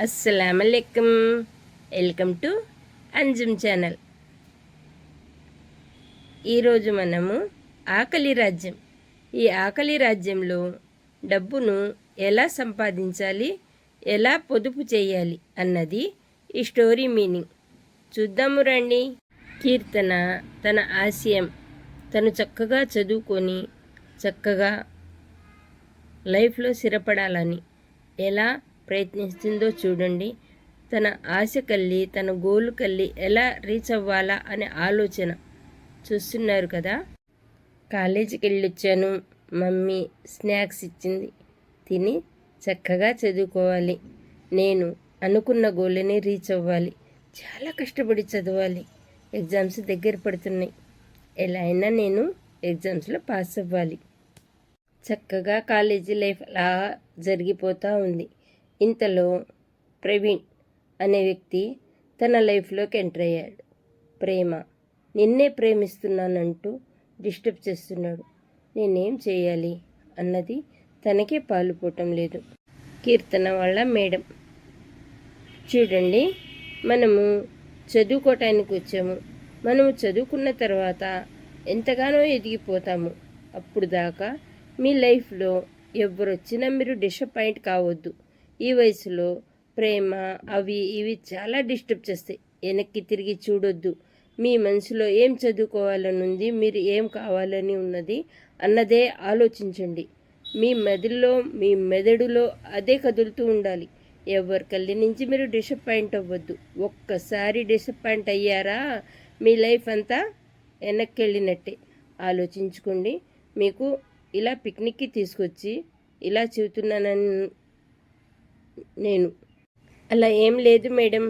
అస్సలామలైకుం welcome to Anjum channel. ఈరోజు మనము ఆకలి రాజ్యం. ఈ ఆకలి రాజ్యంలో డబ్బును ఎలా సంపాదించాలి ఎలా పొదుపు చేయాలి అన్నది ఈ స్టోరీ మీనింగ్. చూద్దాము రండి. కీర్తన తన ఆశయం. తను చక్కగా చదువుకొని చక్కగా లైఫ్లో స్థిరపడాలని. ఎలా ప్రయత్నిస్తుందో చూడండి. తన ఆశ కల్లి తన గోలు కల్లి ఎలా రీచ్ అవ్వాలా అనే ఆలోచన చూస్తున్నారు కదా. కాలేజీకి వెళ్ళొచ్చాను మమ్మీ స్నాక్స్ ఇచ్చింది. తిని చక్కగా చదువుకోవాలి. నేను అనుకున్న గోల్ని రీచ్ అవ్వాలి. చాలా కష్టపడి చదవాలి. ఎగ్జామ్స్ దగ్గర పడుతున్నాయి. ఎలా అయినా నేను ఎగ్జామ్స్లో పాస్ అవ్వాలి. చక్కగా కాలేజీ లైఫ్ అలా జరిగిపోతూ ఉంది. ఇంతలో ప్రవీణ్ అనే వ్యక్తి తన లైఫ్లోకి ఎంటర్ అయ్యాడు. ప్రేమ నిన్నే ప్రేమిస్తున్నానంటూ డిస్టర్బ్ చేస్తున్నాడు. నేనేం చేయాలి అన్నది తనకే పాలుపోవటం లేదు. కీర్తన వాళ్ళ మేడం. చూడండి మనము చదువుకోవటానికి వచ్చాము. మనము చదువుకున్న తర్వాత ఎంతగానో ఎదిగిపోతాము. అప్పుడు దాకా మీ లైఫ్లో ఎవరు వచ్చినా మీరు డిసప్పాయింట్ కావద్దు. ఈ వయసులో ప్రేమ అవి ఇవి చాలా డిస్టర్బ్ చేస్తాయి. వెనక్కి తిరిగి చూడొద్దు. మీ మనసులో ఏం చదువుకోవాలని ఉంది మీరు ఏం కావాలని ఉన్నది అన్నదే ఆలోచించండి. మీ మెదడులో మీ మెదడులో అదే కదులుతూ ఉండాలి. ఎవరి కళ్ళి నుంచి మీరు డిసప్పాయింట్ అవ్వద్దు. ఒక్కసారి డిసప్పాయింట్ అయ్యారా మీ లైఫ్ అంతా వెనక్కి వెళ్ళినట్టే ఆలోచించుకోండి. మీకు ఇలా పిక్నిక్కి తీసుకొచ్చి ఇలా చెబుతున్నానని నేను. అలా ఏం లేదు మేడం.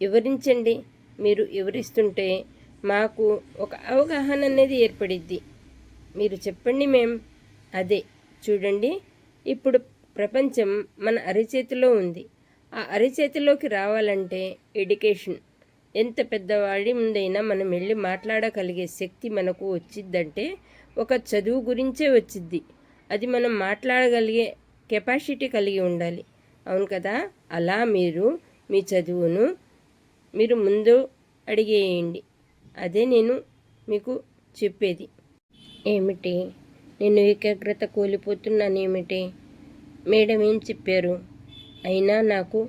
వివరించండి. మీరు వివరిస్తుంటే మాకు ఒక అవగాహన అనేది ఏర్పడిద్ది. మీరు చెప్పండి మేం. అదే. చూడండి. ఇప్పుడు ప్రపంచం మన అరిచేతిలో ఉంది. ఆ అరిచేతిలోకి రావాలంటే ఎడ్యుకేషన్. ఎంత పెద్దవాడి ముందైనా మనం వెళ్ళి మాట్లాడగలిగే శక్తి మనకు వచ్చిద్దంటే ఒక చదువు గురించే వచ్చిద్ది. అది మనం మాట్లాడగలిగే కెపాసిటీ కలిగి ఉండాలి. అవును కదా? అలా మీరు మీ చదువును మీరు ముందు అడిగేయండి. అదే నేను మీకు చెప్పేది. ఏమిటి? నేను ఏకాగ్రత కోల్పోతున్నాను ఏమిటి మేడం ఏం చెప్పారు? అయినా నాకు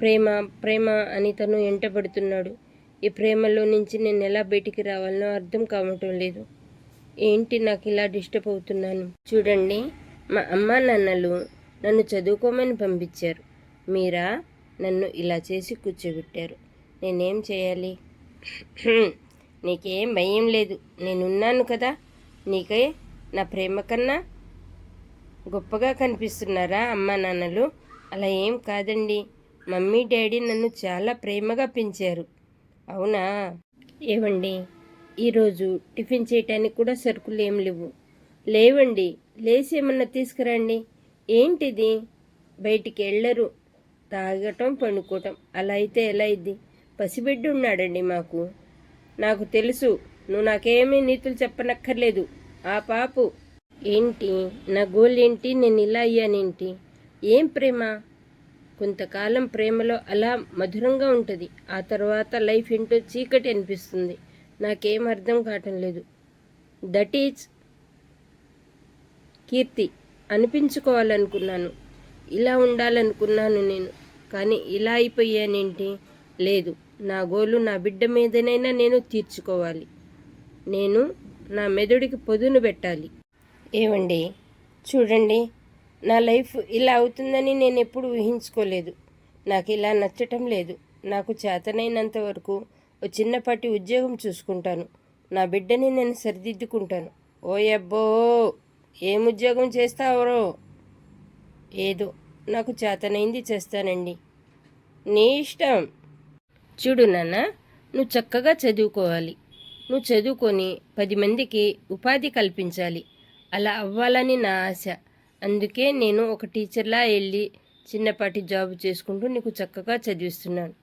ప్రేమ ప్రేమ అని తను ఎంటబడుతున్నాడు. ఈ ప్రేమలో నుంచి నేను ఎలా బయటికి రావాలనో అర్థం కావటం లేదు. ఏంటి నాకు ఇలా డిస్టర్బ్ అవుతున్నాను? చూడండి మా అమ్మా నాన్నలు నన్ను చదువుకోమని పంపించారు. మీరా? నన్ను ఇలా చేసి కూర్చోబెట్టారు. నేనేం చేయాలి? నీకేం భయం లేదు. నేనున్నాను కదా. నీకే నా ప్రేమ కన్నా గొప్పగా కనిపిస్తున్నారా అమ్మ నాన్నలు? అలా ఏం కాదండి. మమ్మీ డాడీ నన్ను చాలా ప్రేమగా పెంచారు. అవునా? ఏవండి? ఈరోజు టిఫిన్ చేయటానికి కూడా సరుకులు ఏం లేవు. లేవండి. లేసి ఏమన్నా తీసుకురండి. ఏంటిది? బయటికి వెళ్ళరు తాగటం పండుకోవటం. అలా అయితే ఎలా ఇది పసిబిడ్డ ఉన్నాడండి మాకు. నాకు తెలుసు. నువ్వు నాకేమీ నీతులు చెప్పనక్కర్లేదు. ఆ పాపు. ఏంటి? నా గోల్ ఏంటి నేను ఇలా అయ్యానేంటి? ఏం ప్రేమ? కొంతకాలం ప్రేమలో అలా మధురంగా ఉంటుంది. ఆ తర్వాత లైఫ్ ఏంటో చీకటి అనిపిస్తుంది. నాకేం అర్థం కావటం లేదు. That is Keerthi. అనిపించుకోవాలనుకున్నాను. ఇలా ఉండాలనుకున్నాను నేను. కానీ ఇలా అయిపోయానేంటి? లేదు. నా గోలు నా బిడ్డ మీదనైనా నేను తీర్చుకోవాలి. నేను నా మెదడుకి పొదును పెట్టాలి. ఏమండి? చూడండి. నా లైఫ్ ఇలా అవుతుందని నేను ఎప్పుడు ఊహించుకోలేదు. నాకు ఇలా నచ్చటం లేదు. నాకు చేతనైనంత వరకు ఓ చిన్నపాటి ఉద్యోగం చూసుకుంటాను. నా బిడ్డని నేను సరిదిద్దుకుంటాను. ఓయబ్బో ఏం ఉద్యోగం చేస్తావరో? ఏదో నాకు చేతనైంది చేస్తానండి. నీ ఇష్టం. చూడు నాన్న నువ్వు చక్కగా చదువుకోవాలి. నువ్వు చదువుకొని పది మందికి ఉపాధి కల్పించాలి. అలా అవ్వాలని నా ఆశ. అందుకే నేను ఒక టీచర్లా వెళ్ళి చిన్నపాటి జాబ్ చేసుకుంటూ నీకు చక్కగా చదివిస్తున్నాను.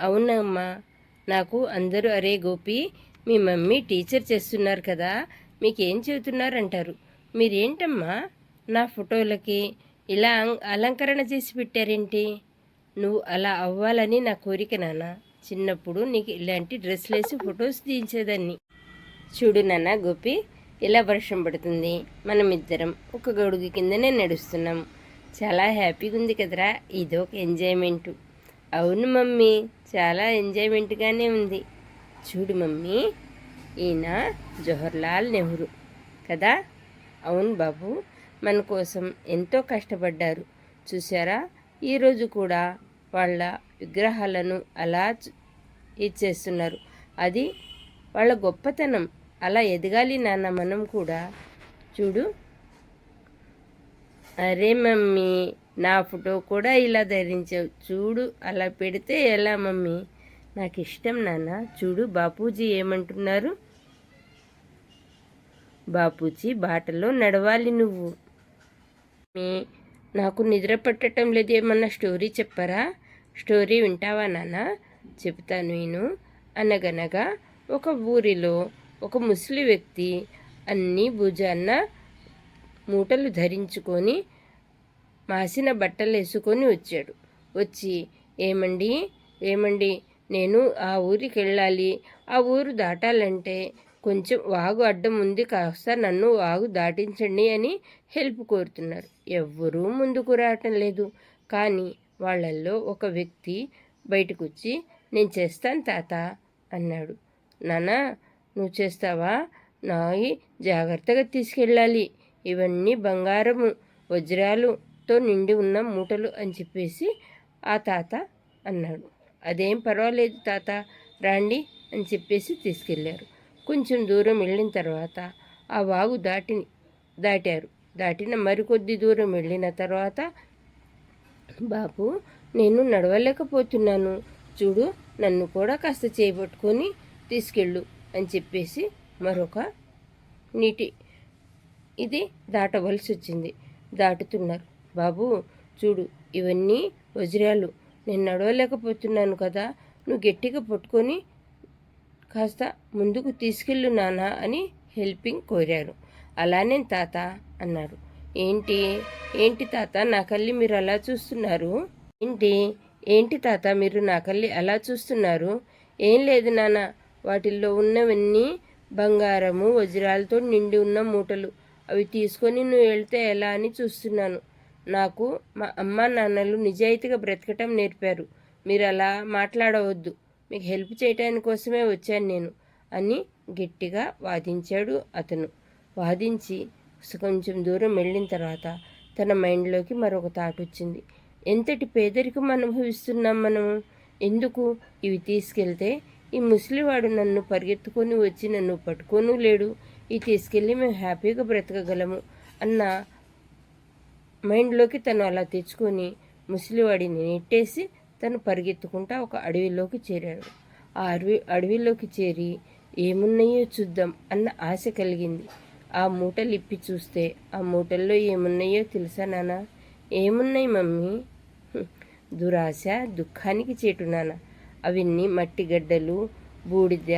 అవునమ్మా నాకు అందరూ అరే గోపి మీ మమ్మీ టీచర్ చేస్తున్నారు కదా మీకేం చెబుతున్నారంటారు? మీరేంటమ్మా? నా ఫోటోలకి ఇలా అలంకరణ చేసి పెట్టారేంటి? నువ్వు అలా అవ్వాలని నా కోరిక నాన్న. చిన్నప్పుడు నీకు ఇలాంటి డ్రెస్సులు వేసి ఫొటోస్ తీయించేదాన్ని. చూడు నాన్న గోపి ఇలా వర్షం పడుతుంది. మనమిద్దరం ఒక గొడుగు కిందనే నడుస్తున్నాం. చాలా హ్యాపీగా ఉంది కదరా ఇదో ఒక ఎంజాయ్మెంటు. అవును మమ్మీ చాలా ఎంజాయ్మెంట్గానే ఉంది. చూడు మమ్మీ ఈయన జవహర్లాల్ నెహ్రూ. కదా? అవును బాబు. మన కోసం ఎంతో కష్టపడ్డారు. చూసారా ఈరోజు కూడా వాళ్ళ విగ్రహాలను అలా ఇచ్చేస్తున్నారు. అది వాళ్ళ గొప్పతనం. అలా ఎదగాలి నాన్న మనం కూడా. చూడు. అరే మమ్మీ నా ఫోటో కూడా ఇలా ధరించావు. చూడు అలా పెడితే ఎలా మమ్మీ? నాకు ఇష్టం నాన్న. చూడు బాపూజీ ఏమంటున్నారు? బాపూజీ బాటలో నడవాలి నువ్వు. నాకు నిద్ర పట్టడం లేదు ఏమన్నా స్టోరీ చెప్పరా? స్టోరీ వింటావా నాన్న? చెప్తాను నేను. అనగనగా ఒక ఊరిలో ఒక ముసలి వ్యక్తి అన్ని భుజాన్న మూటలు ధరించుకొని మాసిన బట్టలు వేసుకొని వచ్చాడు. వచ్చి ఏమండి? ఏమండి? నేను ఆ ఊరికి వెళ్ళాలి ఆ ఊరు దాటాలంటే కొంచెం వాగు అడ్డం ఉంది కాస్త నన్ను వాగు దాటించండి అని హెల్ప్ కోరుతున్నారు. ఎవ్వరూ ముందుకు రావటం లేదు. కానీ వాళ్ళల్లో ఒక వ్యక్తి బయటకు వచ్చి నేను చేస్తాను తాత అన్నాడు. నానా నువ్వు చేస్తావా? నాయి జాగ్రత్తగా తీసుకెళ్ళాలి. ఇవన్నీ బంగారము వజ్రాలుతో నిండి ఉన్న మూటలు అని చెప్పేసి ఆ తాత అన్నాడు. అదేం పర్వాలేదు తాత రాండి అని చెప్పేసి తీసుకెళ్ళారు కొంచెం దూరం వెళ్ళిన తర్వాత ఆ వాగు దాటి దాటారు. దాటిన మరికొద్ది దూరం వెళ్ళిన తర్వాత బాబు నేను నడవలేకపోతున్నాను. చూడు నన్ను కూడా కాస్త చేపట్టుకొని తీసుకెళ్ళు అని చెప్పేసి మరొక నీటి ఇది దాటవలసి వచ్చింది. దాటుతున్నారు. బాబు చూడు ఇవన్నీ వజ్రాలు. నేను నడవలేకపోతున్నాను కదా. నువ్వు గట్టిగా పట్టుకొని కాస్త ముందుకు తీసుకెళ్ళు నాన్న అని హెల్పింగ్ కోరారు. అలానే తాత అన్నారు. ఏంటి? ఏంటి తాత? నా కళ్ళి మీరు అలా చూస్తున్నారు? ఏంటి? ఏంటి తాత? మీరు నా కళ్ళి అలా చూస్తున్నారు? ఏం లేదు నాన్న. వాటిల్లో ఉన్నవన్నీ బంగారము వజ్రాలతో నిండి ఉన్న మూటలు. అవి తీసుకొని నువ్వు వెళ్తే ఎలా అని చూస్తున్నాను. నాకు మా అమ్మ నాన్నలు నిజాయితీగా బ్రతకటం నేర్పారు. మీరు అలా మాట్లాడవద్దు. మీకు హెల్ప్ చేయటాని కోసమే వచ్చాను నేను అని గట్టిగా వాదించాడు అతను. వాదించి కొంచెం దూరం వెళ్ళిన తర్వాత తన మైండ్లోకి మరొక థాట్ వచ్చింది. ఎంతటి పేదరికం అనుభవిస్తున్నాం మనము ఎందుకు ఇవి తీసుకెళ్తే? ఈ ముసలివాడు నన్ను పరిగెత్తుకొని వచ్చి నన్ను పట్టుకోను లేడు. ఇవి తీసుకెళ్ళి మేము హ్యాపీగా బ్రతకగలము అన్న మైండ్లోకి తను అలా తెచ్చుకొని ముసలివాడిని నెట్టేసి తను పరిగెత్తుకుంటా ఒక అడవిలోకి చేరాడు. ఆ అడవి అడవిలోకి చేరి ఏమున్నాయో చూద్దాం అన్న ఆశ కలిగింది. ఆ మూటలు ఇప్పి చూస్తే ఆ మూటల్లో ఏమున్నాయో తెలుసా నాన్న ఏమున్నాయి మమ్మీ? దురాశ దుఃఖానికి చేటు నాన్న అవన్నీ మట్టి గడ్డలు బూడిద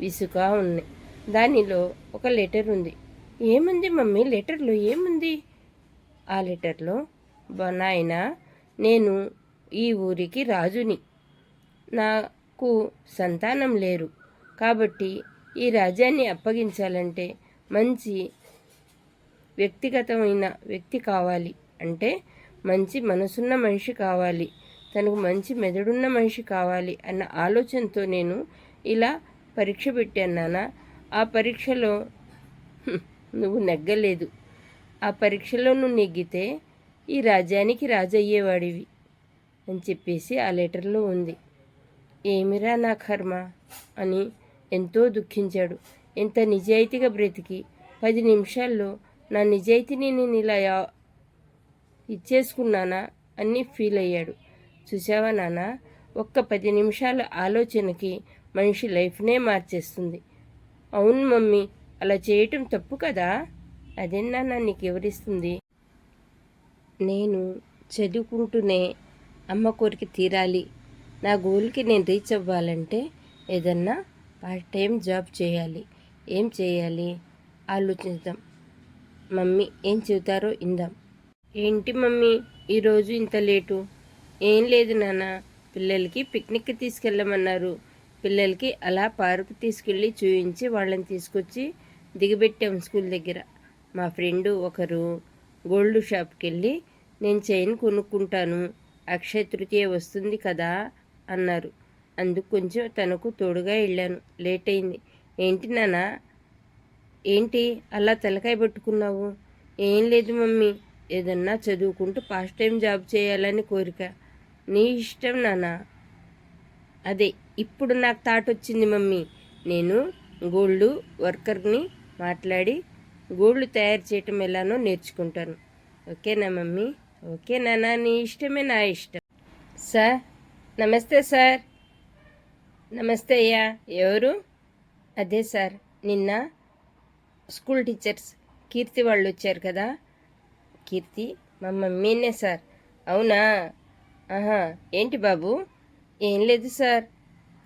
విసుక ఉన్నాయి. దానిలో ఒక లెటర్ ఉంది. ఏముంది మమ్మీ? లెటర్లో ఏముంది? ఆ లెటర్లో నాయన నాయనా నేను ఈ ఊరికి రాజుని. నాకు సంతానం లేరు. కాబట్టి ఈ రాజ్యాన్ని అప్పగించాలంటే మంచి వ్యక్తిగతమైన వ్యక్తి కావాలి. అంటే మంచి మనసున్న మనిషి కావాలి. తనకు మంచి మెదడున్న మనిషి కావాలి అన్న ఆలోచనతో నేను ఇలా పరీక్ష పెట్టాను నాన్న ఆ పరీక్షలో నువ్వు నెగ్గలేదు. ఆ పరీక్షలో నువ్వు నెగ్గితే ఈ రాజ్యానికి రాజయ్యేవాడివి. అని చెప్పేసి ఆ లెటర్లో ఉంది. ఏమిరా నా కర్మ? అని ఎంతో దుఃఖించాడు. ఎంత నిజాయితీగా బ్రతికి పది నిమిషాల్లో నా నిజాయితీని నేను ఇలా ఇచ్చేసుకున్నానా? అని ఫీల్ అయ్యాడు. చూసావా నాన్న ఒక్క పది నిమిషాల ఆలోచనకి మనిషి లైఫ్నే మార్చేస్తుంది. అవును మమ్మీ అలా చేయటం తప్పు కదా? అదేనా నీకు ఎవరిస్తుంది? నేను చదువుకుంటూనే అమ్మ కోరిక తీరాలి. నా గోల్కి నేను రీచ్ అవ్వాలంటే ఏదన్నా పార్ట్ టైం జాబ్ చేయాలి. ఏం చేయాలి? ఆలోచిద్దాం. మమ్మీ ఏం చెబుతారో ఇందాం ఏంటి మమ్మీ? ఈరోజు ఇంత లేటు. ఏం లేదు నాన్న. పిల్లలకి పిక్నిక్ తీసుకెళ్ళమన్నారు. పిల్లలకి అలా పార్క్ తీసుకెళ్ళి చూయించి వాళ్ళని తీసుకొచ్చి దిగబెట్టాం స్కూల్ దగ్గర. మా ఫ్రెండు ఒకరు గోల్డ్ షాప్కి వెళ్ళి నేను చైన్ కొనుక్కుంటాను. అక్షయ తృతీయ వస్తుంది కదా అన్నారు. అందుకు కొంచెం తనకు తోడుగా వెళ్ళాను. లేట్ అయింది ఏంటి నాన్న? ఏంటి? అలా తలకాయ పెట్టుకున్నావు? ఏం లేదు మమ్మీ. ఏదన్నా చదువుకుంటూ పాస్ట్ టైం జాబ్ చేయాలని కోరిక. నీ ఇష్టం నాన్న. అదే ఇప్పుడు నాకు థాట్ వచ్చింది మమ్మీ. నేను గోల్డ్ వర్కర్ని మాట్లాడి గోల్డ్ తయారు చేయటం ఎలానో నేర్చుకుంటాను. ఓకేనా మమ్మీ? ఓకే నాన్న నీ ఇష్టమే నా ఇష్టం. సార్ నమస్తే సార్. నమస్తే అయ్యా. ఎవరు? అదే సార్ నిన్న స్కూల్ టీచర్స్ కీర్తి వాళ్ళు వచ్చారు కదా? కీర్తి మా మమ్మీనే సార్. అవునా? ఆహా ఏంటి బాబు? ఏం లేదు సార్.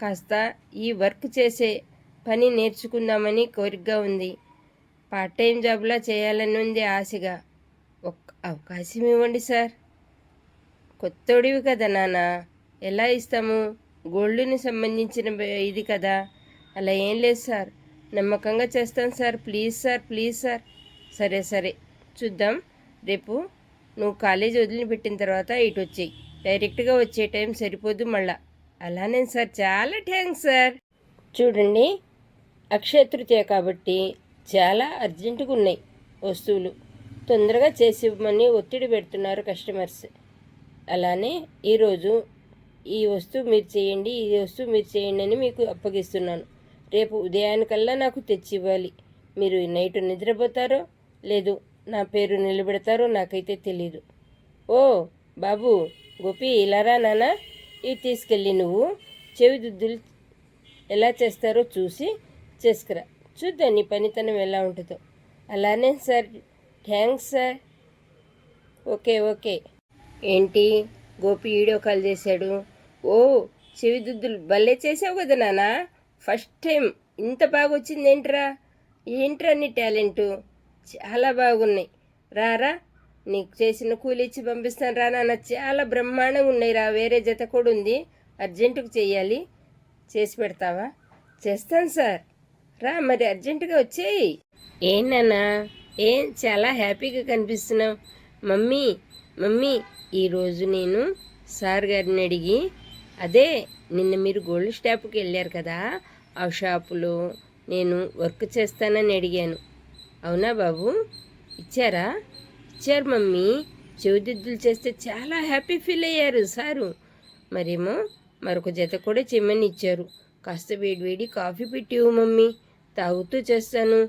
కాస్త ఈ వర్క్ చేసే పని నేర్చుకుందామని కోరికగా ఉంది. పార్ట్ టైం జాబ్లా చేయాలని ఉంది ఆశగా. ఒక్క అవకాశం ఇవ్వండి సార్. కొత్తోడివి కదా నాన్న. ఎలా ఇస్తాము? గోల్డ్ని సంబంధించిన ఇది కదా. అలా ఏం లేదు సార్. నమ్మకంగా చేస్తాను sir. Please sir please sir. సరే సరే. చూద్దాం. రేపు నువ్వు కాలేజ్ వదిలిపెట్టిన తర్వాత ఇటు వచ్చేయి. డైరెక్ట్గా వచ్చే టైం సరిపోదు మళ్ళా. అలానే సార్. చాలా థ్యాంక్స్ సార్. చూడండి. అక్షయ తృతీయ కాబట్టి చాలా అర్జెంటుగా ఉన్నాయి వస్తువులు. తొందరగా చేసి ఇవ్వమని ఒత్తిడి పెడుతున్నారు కస్టమర్స్ అలానే ఈరోజు ఈ వస్తువు మీరు చేయండి ఈ వస్తువు మీరు చేయండి అని మీకు అప్పగిస్తున్నాను. రేపు ఉదయానికల్లా నాకు తెచ్చి ఇవ్వాలి మీరు నైట్ నిద్రపోతారో లేదు నా పేరు నిలబెడతారో నాకైతే తెలీదు. ఓ బాబు గోపి ఇలారా నాన్న. ఇవి తీసుకెళ్ళి నువ్వు చెవి దుద్దులు ఎలా చేస్తారో చూసి చేసుకురా. చూద్దాం నీ పనితనం ఎలా ఉంటుందో. అలానే sir thanks sir. Okay okay. ఏంటి? గోపి వీడియో కాల్ చేశాడు. ఓ చెవిదుద్దులు భలే చేసావు కదా నాన్న. ఫస్ట్ టైం ఇంత బాగా వచ్చింది ఏంట్రా? ఏంట్రా నీ టాలెంటు? చాలా బాగున్నాయి. రారా నీకు చేసిన కూలి ఇచ్చి పంపిస్తాను రా నాన్న. చాలా బ్రహ్మాండంగా ఉన్నాయి రా. వేరే జత కూడా ఉంది. అర్జెంటుకు చేయాలి. చేసి పెడతావా? చేస్తాను సార్. రా మరి అర్జెంటుగా వచ్చేయి. ఏంటన్నా ఏం చాలా హ్యాపీగా కనిపిస్తున్నావు. మమ్మీ మమ్మీ ఈరోజు నేను సార్ గారిని అడిగి అదే నిన్న మీరు గోల్డ్ షాప్కి వెళ్ళారు కదా ఆ షాపులో నేను వర్క్ చేస్తానని అడిగాను. అవునా బాబు? ఇచ్చారా? ఇచ్చారు మమ్మీ. చెవిదిద్దులు చేస్తే చాలా హ్యాపీ ఫీల్ అయ్యారు సారు. మరేమో మరొక జత కూడా చెమ్మని ఇచ్చారు. కాస్త వేడివేడి కాఫీ పెట్టివు మమ్మీ. తాగుతూ చేస్తాను.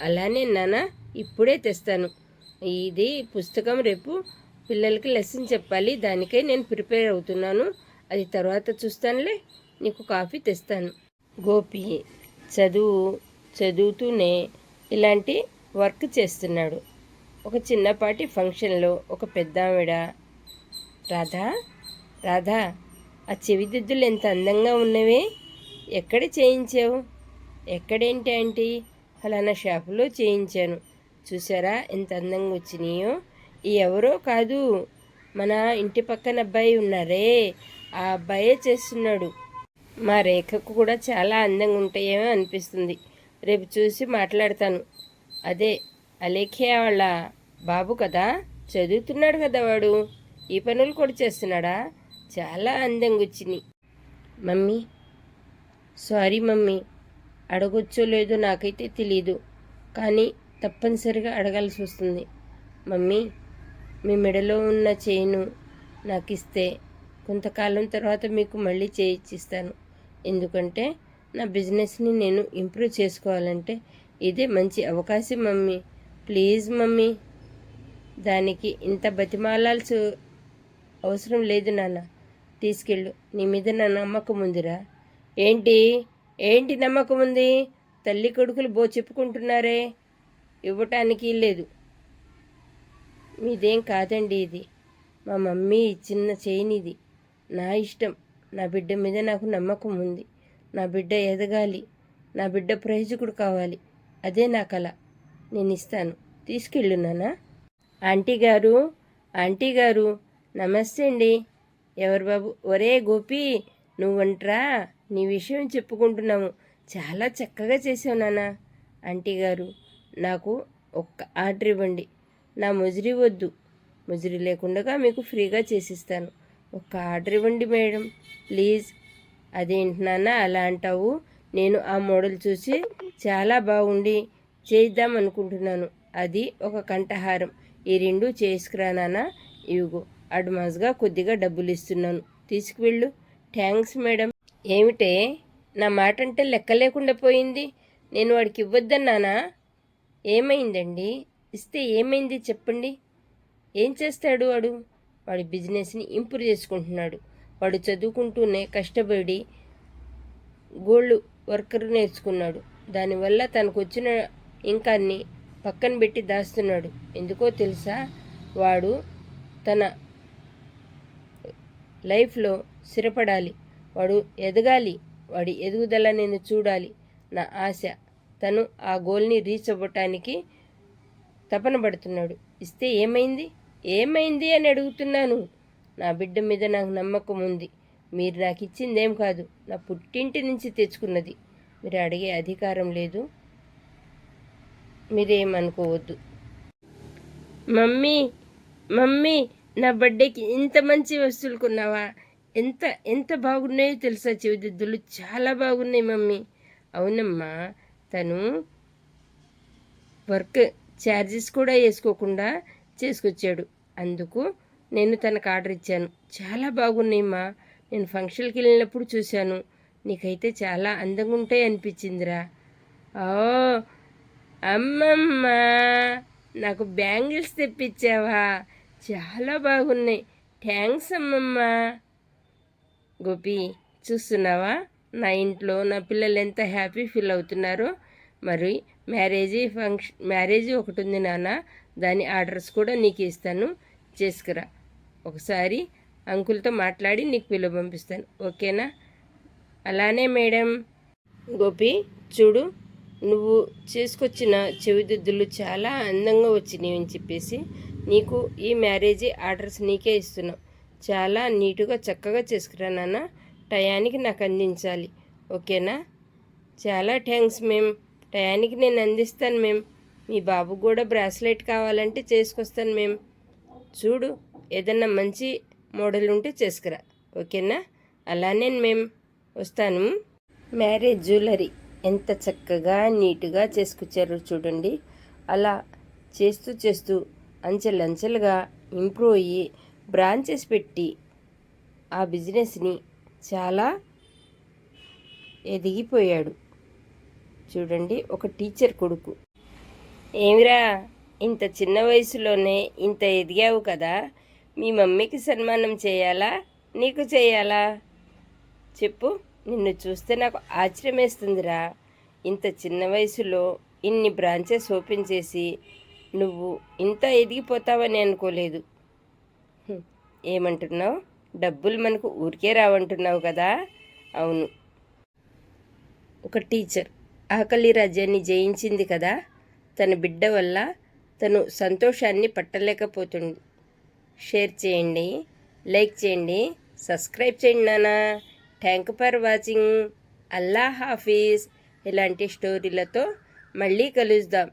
అలానే నాన్న ఇప్పుడే తెస్తాను. ఇది పుస్తకం రేపు పిల్లలకి లెసన్ చెప్పాలి. దానికై నేను ప్రిపేర్ అవుతున్నాను. అది తర్వాత చూస్తానులే. నీకు కాఫీ తెస్తాను. గోపి చదువు చదువుతూనే ఇలాంటి వర్క్ చేస్తున్నాడు. ఒక చిన్నపాటి ఫంక్షన్లో ఒక పెద్ద ఆవిడ రాధా రాధా ఆ చెవిదిద్దులు ఎంత అందంగా ఉన్నవే. ఎక్కడ చేయించావు? ఎక్కడేంటి ఆంటీ? ఫలానా షాపులో చేయించాను. చూసారా? ఎంత అందంగా వచ్చినాయో. ఈ ఎవరో కాదు మన ఇంటి పక్కన అబ్బాయి ఉన్నారే. ఆ అబ్బాయే చేస్తున్నాడు. మా రేఖకు కూడా చాలా అందంగా ఉంటాయేమో అనిపిస్తుంది. రేపు చూసి మాట్లాడతాను. అదే అలేఖ్య వాళ్ళ బాబు కదా? చదువుతున్నాడు కదా వాడు. ఈ పనులు కూడా చేస్తున్నాడా? చాలా అందంగా వచ్చినాయి మమ్మీ సారీ మమ్మీ. అడగొచ్చో లేదో నాకైతే తెలీదు. కానీ తప్పనిసరిగా అడగాల్సి వస్తుంది. మమ్మీ మీ మెడలో ఉన్న చైను నాకు ఇస్తే కొంతకాలం తర్వాత మీకు మళ్ళీ చేయిచ్చిస్తాను ఎందుకంటే నా బిజినెస్ని నేను ఇంప్రూవ్ చేసుకోవాలంటే ఇదే మంచి అవకాశం మమ్మీ. ప్లీజ్ మమ్మీ దానికి ఇంత బతిమాలాల్సి అవసరం లేదు నాన్న. తీసుకెళ్ళు. నీ మీద నా నమ్మకం ఉందిరా. ఏంటి? ఏంటి నమ్మకం ఉంది? తల్లి కొడుకులు బో చెప్పుకుంటున్నారే? ఇవ్వటానికి లేదు మీదేం కాదండి ఇది. మా మమ్మీ ఇచ్చిన చైన్ ఇది నా ఇష్టం. నా బిడ్డ మీద నాకు నమ్మకం ఉంది. నా బిడ్డ ఎదగాలి. నా బిడ్డ ప్రయోజకుడు కావాలి. అదే నా కళ నేను ఇస్తాను తీసుకెళ్ళున్నానా ఆంటీ గారు ఆంటీ గారు నమస్తే అండి. ఎవరు బాబు? ఒరే గోపి నువ్వంట్రా? నీ విషయం చెప్పుకుంటున్నాము. చాలా చక్కగా చేసావు నాన్న. ఆంటీ గారు నాకు ఒక్క ఆర్డర్ ఇవ్వండి. నా ముజిరి వద్దు. ముజిరి లేకుండా మీకు ఫ్రీగా చేసిస్తాను. ఒక్క ఆర్డర్ ఇవ్వండి మేడం. ప్లీజ్. అదేంటి నాన్న అలా అంటావు? నేను ఆ మోడల్ చూసి చాలా బాగుండి చేద్దాం అనుకుంటున్నాను. అది ఒక కంఠహారం. ఈ రెండు చేసుకురా నాన్న. ఇవిగో. అడ్వాన్స్గా కొద్దిగా డబ్బులు ఇస్తున్నాను. తీసుకువెళ్ళు. Thanks madam. ఏమిటే? నా మాట అంటే లెక్క లేకుండా పోయింది. నేను వాడికి ఇవ్వద్దన్నానా? ఏమైందండి? ఇస్తే ఏమైంది చెప్పండి. ఏం చేస్తాడు వాడు? వాడి బిజినెస్ని ఇంప్రూవ్ చేసుకుంటున్నాడు. వాడు చదువుకుంటూనే కష్టపడి గోల్డ్ వర్కర్ నేర్చుకున్నాడు. దానివల్ల తనకు వచ్చిన ఇంకాన్ని పక్కన పెట్టి దాస్తున్నాడు. ఎందుకో తెలుసా? వాడు తన లైఫ్లో స్థిరపడాలి. వాడు ఎదగాలి. వాడి ఎదుగుదల నేను చూడాలి. నా ఆశ తను ఆ గోల్ని రీచ్ అవ్వటానికి తపన పడుతున్నాడు ఇస్తే ఏమైంది? ఏమైంది అని అడుగుతున్నాను. నా బిడ్డ మీద నాకు నమ్మకం ఉంది. మీరు నాకు ఇచ్చిందేం కాదు. నా పుట్టింటి నుంచి తెచ్చుకున్నది. మీరు అడిగే అధికారం లేదు. మీరేమనుకోవద్దు. మమ్మీ మమ్మీ నా బర్త్డేకి ఇంత మంచి వస్తువులు కొన్నావా? ఎంత ఎంత బాగున్నాయో తెలుసా? చెవిదిద్దులు చాలా బాగున్నాయి మమ్మీ. అవునమ్మా తను వర్క్ ఛార్జెస్ కూడా వేసుకోకుండా చేసుకొచ్చాడు. అందుకు నేను తనకు ఆర్డర్ ఇచ్చాను. చాలా బాగున్నాయమ్మా. నేను ఫంక్షన్కి వెళ్ళినప్పుడు చూశాను. నీకైతే చాలా అందంగా ఉంటాయి అనిపించిందిరా. ఓ అమ్మమ్మ నాకు బ్యాంగిల్స్ తెప్పించావా? చాలా బాగున్నాయి. థ్యాంక్స్ అమ్మమ్మ. గోపి చూస్తున్నావా? నా ఇంట్లో నా పిల్లలు ఎంత హ్యాపీ ఫీల్ అవుతున్నారో. మరి మ్యారేజీ ఫంక్షన్ మ్యారేజ్ ఒకటి ఉంది నాన్న. దాని ఆర్డర్స్ కూడా నీకు ఇస్తాను. చేసుకురా. ఒకసారి అంకుల్తో మాట్లాడి నీకు పిలువ పంపిస్తాను. ఓకేనా? అలానే మేడం. గోపి చూడు నువ్వు చేసుకొచ్చిన చెవిదిద్దులు చాలా అందంగా వచ్చినాయి అని చెప్పేసి నీకు ఈ మ్యారేజీ ఆర్డర్స్ నీకే ఇస్తున్నావు చాలా నీటుగా చక్కగా చేసుకురా నాన్న. టయానికి నాకు అందించాలి. ఓకేనా? చాలా థ్యాంక్స్ మేము టయానికి నేను అందిస్తాను మేం. మీ బాబు కూడా బ్రాస్లెట్ కావాలంటే చేసుకొస్తాను మేము చూడు ఏదన్నా మంచి మోడల్ ఉంటే చేసుకురా. ఓకేనా? అలానే మేం. వస్తాను. మ్యారేజ్ జ్యువెలరీ ఎంత చక్కగా నీట్గా చేసుకొచ్చారో చూడండి. అలా చేస్తూ చేస్తూ అంచెలంచెలుగా ఇంప్రూవ్ అయ్యి బ్రాంచెస్ పెట్టి ఆ బిజినెస్ని చాలా ఎదిగిపోయాడు. చూడండి ఒక టీచర్ కొడుకు. ఏమిరా ఇంత చిన్న వయసులోనే ఇంత ఎదిగావు కదా మీ మమ్మీకి సన్మానం చేయాలా నీకు చేయాలా? చెప్పు నిన్ను చూస్తే నాకు ఆశ్చర్యం వేస్తుందిరా ఇంత చిన్న వయసులో ఇన్ని బ్రాంచెస్ ఓపెన్ చేసి నువ్వు ఇంత ఎదిగిపోతావని అనుకోలేదు. ఏమంటున్నావు? డబ్బులు మనకు ఊరికే రావంటున్నావు కదా? అవును. ఒక టీచర్ ఆకలి రాజ్యాన్ని జయించింది కదా? తన బిడ్డ వల్ల తను సంతోషాన్ని పట్టలేకపోతుంది. షేర్ చేయండి లైక్ చేయండి సబ్స్క్రైబ్ చేయండి నానా థ్యాంక్ ఫర్ వాచింగ్. అల్లా హాఫీజ్. ఇలాంటి స్టోరీలతో మళ్ళీ కలుద్దాం.